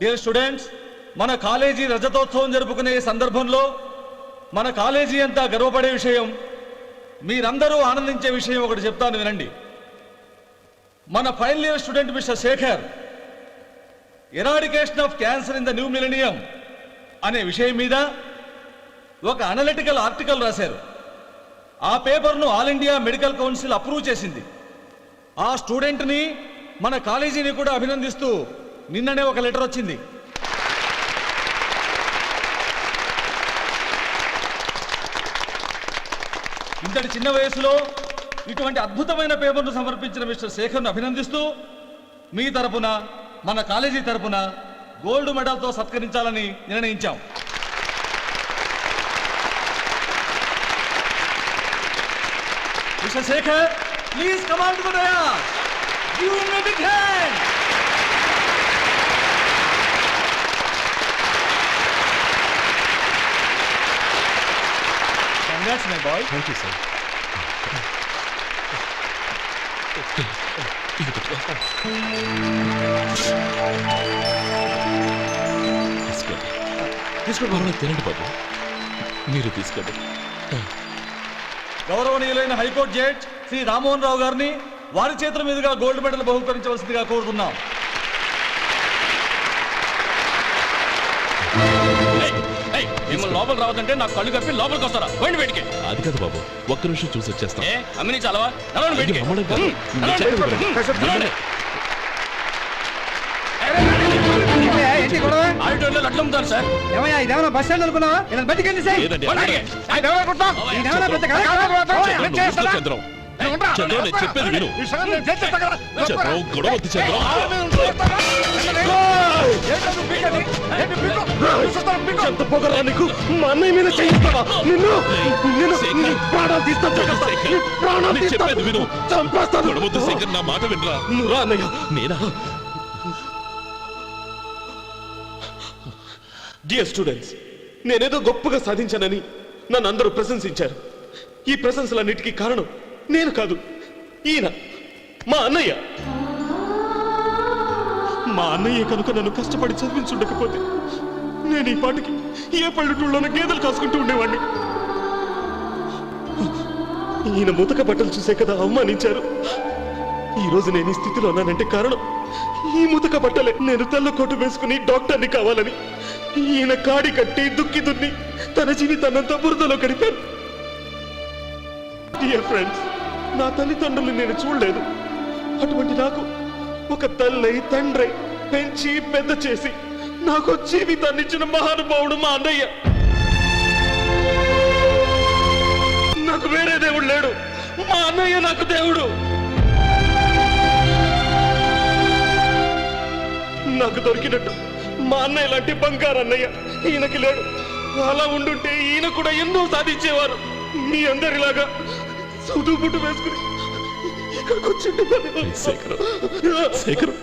Dear students మన college రజతోత్సవం జరుపుకునే సందర్భంలో మన కాలేజీ అంతా గర్వపడే విషయం మీరందరూ ఆనందించే విషయం ఒకటి చెప్తాను వినండి. మన final year student mister Shekhar eradication of cancer in the new millennium అనే విషయం మీద ఒక అనలిటికల్ ఆర్టికల్ రాశారు. ఆ పేపర్ను all India medical council approve చేసింది. ఆ స్టూడెంట్ని మన కాలేజీని కూడా అభినందిస్తూ నిన్ననే ఒక లెటర్ వచ్చింది. ఇంతటి చిన్న వయసులో ఇటువంటి అద్భుతమైన పేపర్ను సమర్పించిన మిస్టర్ శేఖర్ను అభినందిస్తూ మీ తరపున మన కాలేజీ తరపున గోల్డ్ మెడల్తో సత్కరించాలని నిర్ణయించాం. Mister Shekhar please come and to give hand congrats my boy thank you sir తీసుకోండి తీసుకోండి తినండి బాబు మీరు తీసుకోండి గౌరవనీయులైన high court judge Shri Rammohan Rao గారిని వారి చేతుల మీదుగా గోల్డ్ మెడల్ బహుకరించవలసిందిగా కోరుతున్నాం. లోపల రావద్దంటే నాకు కళ్ళు కప్పి లోపలికి వస్తారా? పోయింది బయటికి. అది కాదు బాబు ఒక్క నిమిషం చూసి వచ్చేస్తాం. ఏ అమ్మిని చాలవా? నడవండి బయటికి. అయ్యో, అమ్మడం కాదు. నేను చెప్పేది వినండి. నడవండి. ఏంటి గొడవ ఆడిటోరియంలో లడ్లు అమ్ముతారు సార్. ఏమయ్యా ఇదేమన్నా బస్ స్టాండ్ అనుకున్నావా? ఇలా బతికండి సార్. లేదండి పోండి బయటికి. ఇదేమన్నా పెద్ద కథ కాదా? చంద్రం, నువ్వు ఊరుకో, చంద్రం. చంద్రం నేను చెప్పేది విను. చంద్రం గొడవ వద్దు చంద్రం ఎంత పొగరా నీకు మా అన్నయ్య మీద చేయిస్తావా? నిన్ను నిన్ను నీ ప్రాణాలు తీస్తా నీ ప్రాణాలు చెప్పేది విను. చంపేస్తాను. గొడవద్దు శేఖర్ నా మాట వినరా? నువ్వు రా అన్నయ్య. నేనా? డియర్ స్టూడెంట్స్ నేనేదో గొప్పగా సాధించానని నన్ను అందరూ ప్రశంసించారు. ఈ ప్రశంసలన్నిటికీ కారణం నేను కాదు ఈయన మా అన్నయ్య. మా అన్నయ్య కనుక నన్ను కష్టపడి చదివించుండకపోతే నేను ఈ పాటికి ఏ పల్లెటూళ్ళలోనూ గేదెలు కాసుకుంటూ ఉండేవాడిని ఈయన ముతక బట్టలు చూసే కదా అవమానించారు. ఈరోజు నేను ఈ స్థితిలో ఉన్నానంటే కారణం ఈ ముతక బట్టలే. నేను తెల్ల కోటు వేసుకుని డాక్టర్ని కావాలని ఈయన కాడి కట్టి దుక్కి దున్ని తన జీవితాన్నంతా బురదలో గడిపారు డియర్ ఫ్రెండ్స్ నా తల్లిదండ్రులు నేను చూడలేదు. అటువంటి నాకు ఒక తల్లై తండ్రి పెంచి పెద్ద చేసి నాకు జీవితాన్ని ఇచ్చిన మహానుభావుడు మా అన్నయ్య. నాకు వేరే దేవుడు లేడు. మా అన్నయ్య నాకు దేవుడు. నాకు దొరికినట్టు మా అన్నయ్య లాంటి బంగారు అన్నయ్య ఈయనకి లేడు. అలా ఉండుంటే ఈయన కూడా ఎన్నో సాధించేవారు. మీ అందరిలాగా సుడు బుట్టు వేసుకుని ఇక్కడికి వచ్చిండు Shekhar? Shekhar.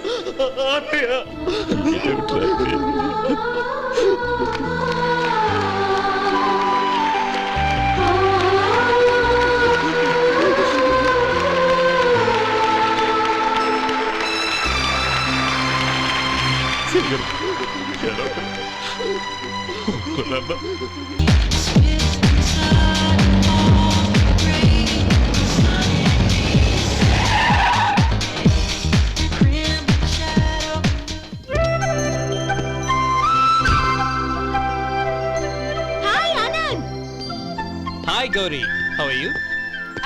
Gauri. How are you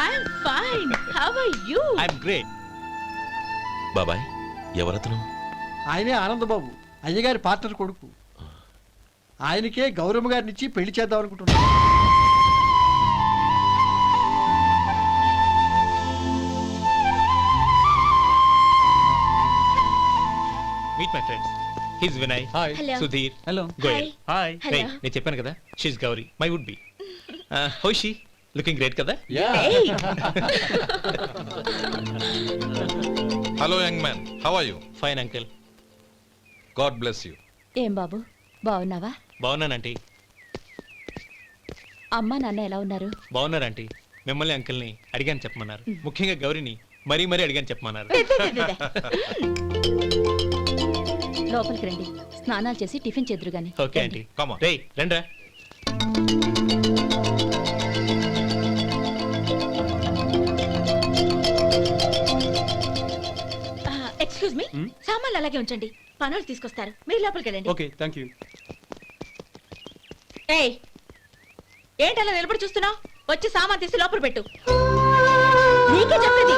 I'm fine. How are you? I am great బాబాయ్ ఎవరతను? ఆయనే ఆనందబాబు అయ్యగారి పార్ట్నర్ కొడుకు. ఆయనకే గౌరమ్మ గారిని ఇచ్చి పెళ్ళి చేద్దాం అనుకుంటున్నాను. Meet my friends his Vinay hi Hello. Sudheer hello Goyal hi Hello. నేను చెప్పాను కదా she's Gauri my would be how she looking great కదా. Hello, young man. How are you? Fine uncle God bless you. ఏం బాబు? బాగున్నావా? బాగున్నానంటీ అమ్మ నాన్న ఎలా ఉన్నారు? బాగున్నారంటీ మిమ్మల్ని అంకిల్ని అడిగాను చెప్పమన్నారు. ముఖ్యంగా గౌరీని మరీ మరీ అడిగాను చెప్పమన్నారు. లోపలికి రండి. స్నానాలు చేసి టిఫిన్ చేద్దరు గాని. Okay aunty. Come on. సామాన్లు అలాగే ఉంచండి. పనులు తీసుకొస్తారు. మీరు లోపలికి వెళ్ళండి. ఓకే థ్యాంక్ యూ ఏయ్ ఏంటి అలా నిలబడి చూస్తున్నావు? వచ్చి సామాన్ తీసి లోపల పెట్టు. నీకే చెప్పేది.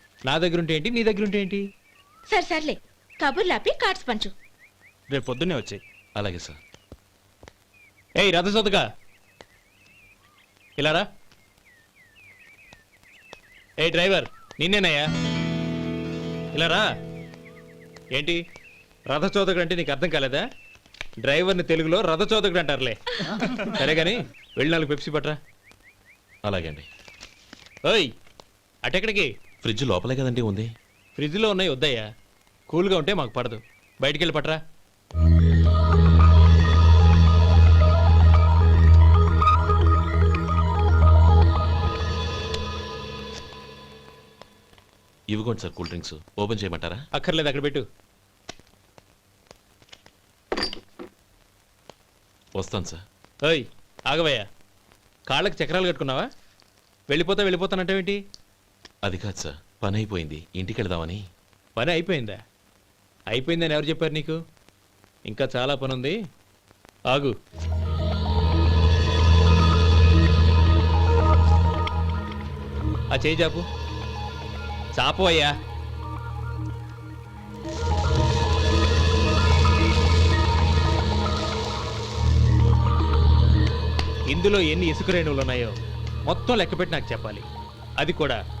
నా దగ్గర ఉంటే ఏంటి? నీ దగ్గర ఉంటే ఏంటి? సరే సర్లే. కబుర్లు ఆపి కార్డ్స్ పంచు. రేపు పొద్దున్నే వచ్చాయి అలాగే సార్. ఏయ్ ఇలా రా. ఏ డ్రైవర్ నిన్నేనయ్యా. ఇలా రా. ఏంటి? రథచోదకుడు అంటే నీకు అర్థం కాలేదా? డ్రైవర్ని తెలుగులో రథచోదకుడు అంటారులే. సరే కానీ వెళ్ళి నాలుగు పెప్సీ పట్రా అలాగే అండి. ఓయ్ అటెక్కడికి? ఫ్రిడ్జ్ లోపలే కదండి ఉంది. ఫ్రిడ్జ్లో ఉన్నాయి వద్దయ్యా. కూల్గా ఉంటే మాకు పడదు. బయటికి వెళ్ళి పట్రా. ఇవ్వకోండి సార్ కూల్ డ్రింక్స్. ఓపెన్ చేయమంటారా? అక్కర్లేదు అక్కడ పెట్టు. వస్తాను సార్. ఓయ్ ఆగవయ్యా. కాళ్ళకి చక్రాలు కట్టుకున్నావా? వెళ్ళిపోతా వెళ్ళిపోతానంటావేంటి? అది కాదు సార్. పని అయిపోయింది ఇంటికి వెళదామని. పని అయిపోయిందా? అయిపోయిందని ఎవరు చెప్పారు నీకు? ఇంకా చాలా పని ఉంది ఆగు. ఆ చేయి చాపు. చాపు అయ్యా. ఇందులో ఎన్ని ఇసుక రేణువులు ఉన్నాయో మొత్తం లెక్కపెట్టి నాకు చెప్పాలి. అది కూడా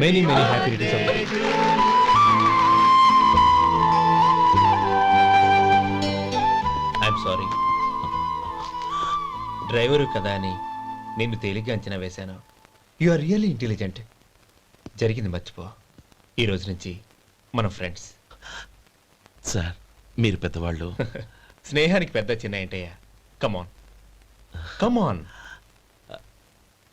Many many happy returns I'm sorry driver కదా అని నిన్ను తేలిగ్గా అంచనా వేశాను. యు ఆర్ రియల్లీ ఇంటెలిజెంట్ జరిగింది మర్చిపో. ఈ రోజు నుంచి మనం ఫ్రెండ్స్ సార్ మీరు పెద్దవాళ్ళు. స్నేహానికి పెద్ద చిన్న ఏంటయ్యా? కమాన్ కమాన్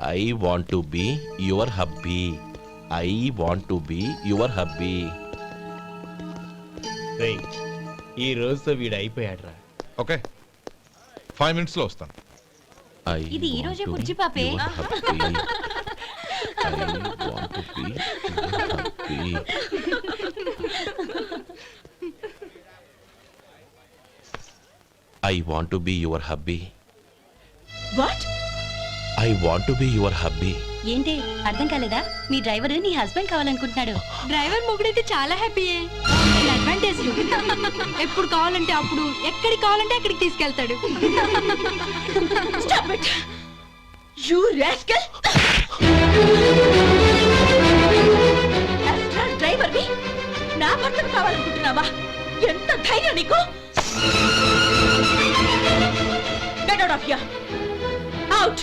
I want to be your hubby I want to be your hubby ఈ రోజుతో వీడు అయిపోయాడురా. ఓకే. ఫైవ్ మినిట్స్లో వస్తాను. ఇది ఈ రోజే బుజ్జి పాపే. I want to be your hubby what I want to be your hubby ఏంటి? అర్థం కాలేదా? మీ డ్రైవర్ నీ హస్బెండ్ కావాలనుకుంటున్నాడు. డ్రైవర్ మొగుడైతే చాలా హ్యాపీయే అడ్వాంటేజ్ ఎప్పుడు కావాలంటే అప్పుడు ఎక్కడికి కావాలంటే అక్కడికి తీసుకెళ్తాడు. స్టాప్ ఇట్ యు రాస్కల్ డ్రైవర్ని నా భర్తను కావాలనుకుంటున్నావా? ఎంత ధైర్యం నీకు? Get out of here! Out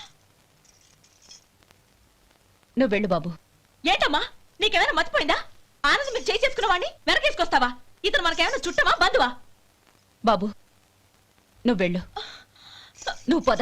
నువ్వు వెళ్ళు బాబు. ఏంటమ్మా? నీకేమైనా మర్చిపోయిందా ఆనందం మీరు చేయి చేసుకున్న వాడిని వెనకేసుకొస్తావా? ఇతను మనకేమైనా చుట్టమా బంధువా? బాబు నువ్వు వెళ్ళు. నువ్వు పద.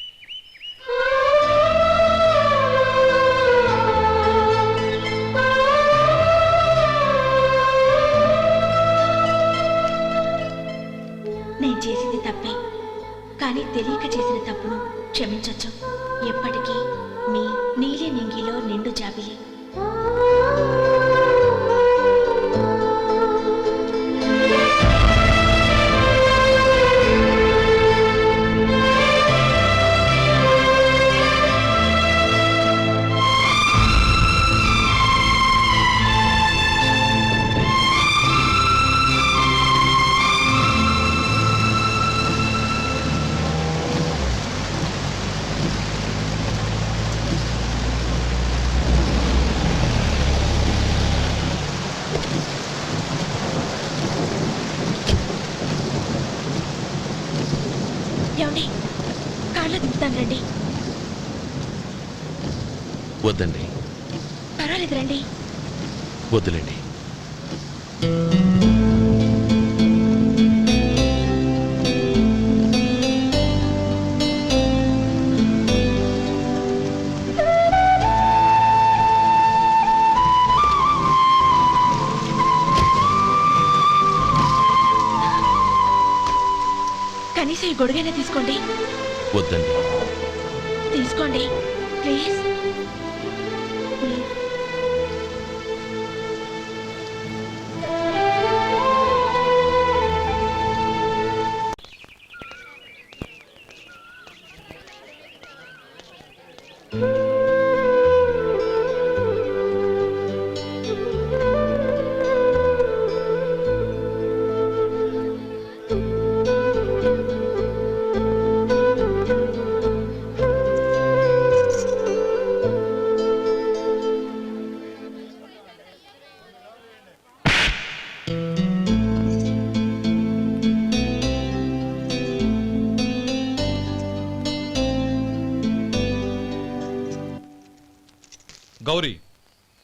నేను చేసింది తప్పే. కానీ తెలియక చేసిన తప్పును క్షమించొచ్చు. ఎప్పటికీ మీ నీలి నింగిలో నిండు జాబిలి. దింపుతాను రండి వద్దులేండి కనీసం ఈ గొడుగైనా తీసుకోండి. వద్దండి. తీసుకోండి. ప్లీజ్.